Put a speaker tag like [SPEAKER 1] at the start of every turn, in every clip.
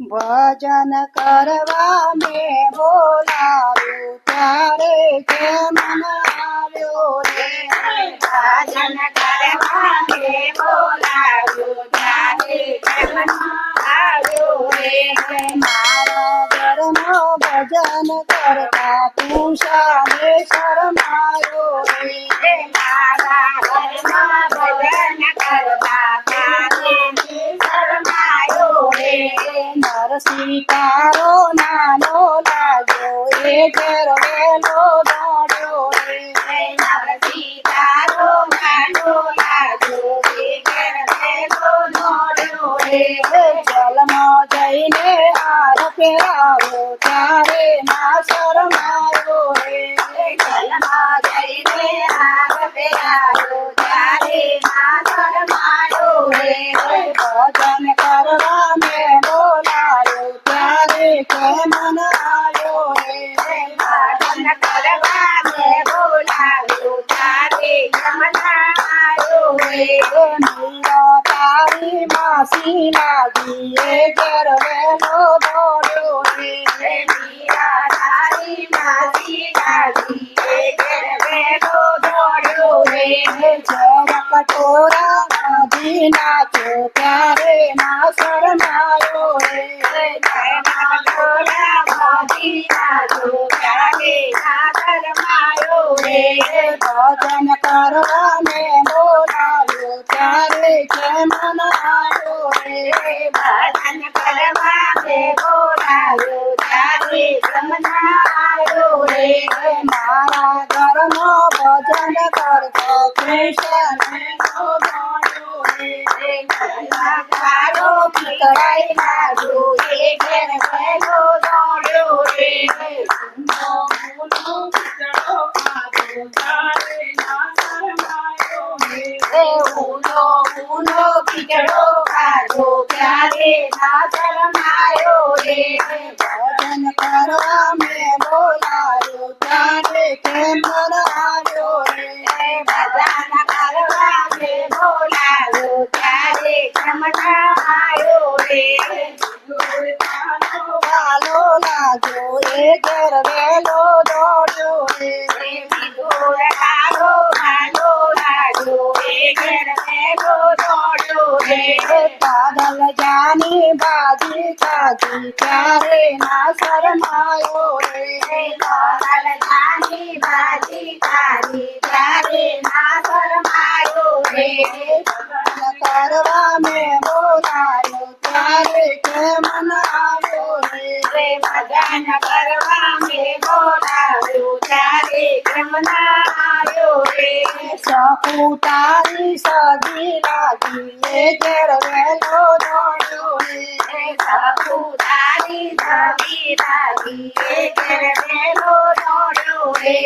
[SPEAKER 1] ભજન કરવા મેં બોલાવ્યું, ત્યારે કે મન આવ્યો રે.
[SPEAKER 2] ભજન કરવા મેં બોલાવ્યું, ત્યારે કે મન આવ્યો રે.
[SPEAKER 1] મારા ઘરમાં ભજન કરતા તું શાને શરમાયો રે.
[SPEAKER 2] મારા ઘરમાં ભજન કરવા
[SPEAKER 1] નરસિંહ તારો નાનો લાગ્યો એ ઘેર વેલો દોડ્યો રે.
[SPEAKER 2] નરસિંહ તારો ગાંડો લાગ્યો રે ઘેર ભેગો દોડ્યો રે.
[SPEAKER 1] જલમાં જઈને હાર પહેરાવ્યો ત્યારે ના શરમાયો રે.
[SPEAKER 2] જલમાં જઈને આગ પહેરાયો ત્યારે ના શરમાયો રે
[SPEAKER 1] ભજન કરવા મેં બોલાયો ત્યારે કેમ ન આવ્યો રે
[SPEAKER 2] ભજન કરવા મેં બોલાવ્યો ત્યારે યમના આવ્યો રે
[SPEAKER 1] મીરા તારી માસી લાગી એ ઘેર વેલો દોડ્યો રે
[SPEAKER 2] તારી માસી લાગી એ ભેગો દોડ્યો રે
[SPEAKER 1] જરા કટોરા નાચો ત્યારે ના શરમાયો રે
[SPEAKER 2] જયના ગોળા મોદી નાચો ત્યારે ના શરમાયો રે
[SPEAKER 1] ભજન કરવા મેં બોલાવ્યો ત્યારે કેમ આવ્યો રે
[SPEAKER 2] ભજન કરવા મેં બોલાવ્યો ત્યારે જમના આવ્યો રે
[SPEAKER 1] મારા ઘરનો ભજન કરતો કૃષ્ણ
[SPEAKER 2] કાળો પીકળાઈ લાગ્યો એ ઘેર ત્યારે માયો રે
[SPEAKER 1] ભજન કરવા મેં બોલાવ્યો ત્યારે કેમ આવ્યો રે
[SPEAKER 2] ભજન કરવા મેં બોલાવ્યો ત્યારે જમના આવ્યો રે
[SPEAKER 1] ચાલો લાગ્યો એ ઘેર વેલો દોડ્યો રે
[SPEAKER 2] વિધુર કાળો ભાલો લાગ્યો એ ઘેર ભેગો દોડ્યો રે
[SPEAKER 1] પાગલ જાની બાજી કાજી ત્યારે ના શરમાયો રે
[SPEAKER 2] જાની બાજી તારી ત્યારે ના શરમાયો રે
[SPEAKER 1] કરવા મેં બોલાયો ત્યારે રે
[SPEAKER 2] ભજન કરવા મેં બોલાવ્યો ત્યારે આવ્યો રે
[SPEAKER 1] સપુતારી સજી લાગી એ જળ વેલો રે
[SPEAKER 2] સપુતારી ધવી લાગી એ ઘેર ભેગો દોડ્યો રે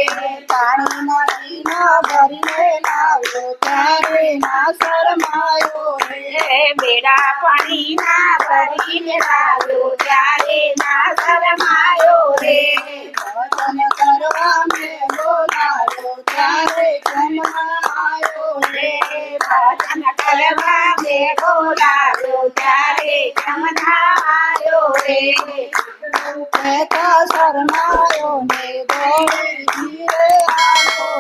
[SPEAKER 1] પાણી નદીના ભરીને લાવ્યો ત્યારે ના શરમાયો રે
[SPEAKER 2] બેડા પાણીના ભરીને લાવ્યો, ત્યારે ના શરમાયો રે
[SPEAKER 1] ભજન કરવા મેં બોલાયો ત્યારે કેમ ન આવ્યો રે
[SPEAKER 2] રે ભજન કરવા મેં બોલાવ્યો ત્યારે જમના આવ્યો રે
[SPEAKER 1] કહેતા શરમાયો ને દોડી ધીરે આવ્યો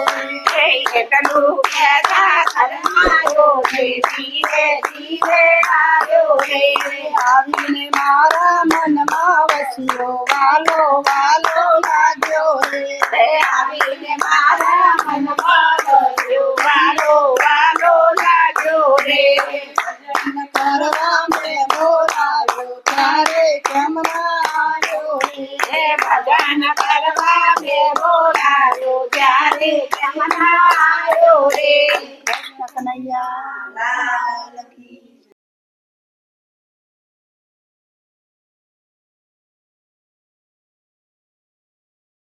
[SPEAKER 1] રે
[SPEAKER 2] એટલું કહેતા શરમાયો રે ધીરે ધીરે भजन
[SPEAKER 1] करवा में बोला रो। प्यारे कन्हैया।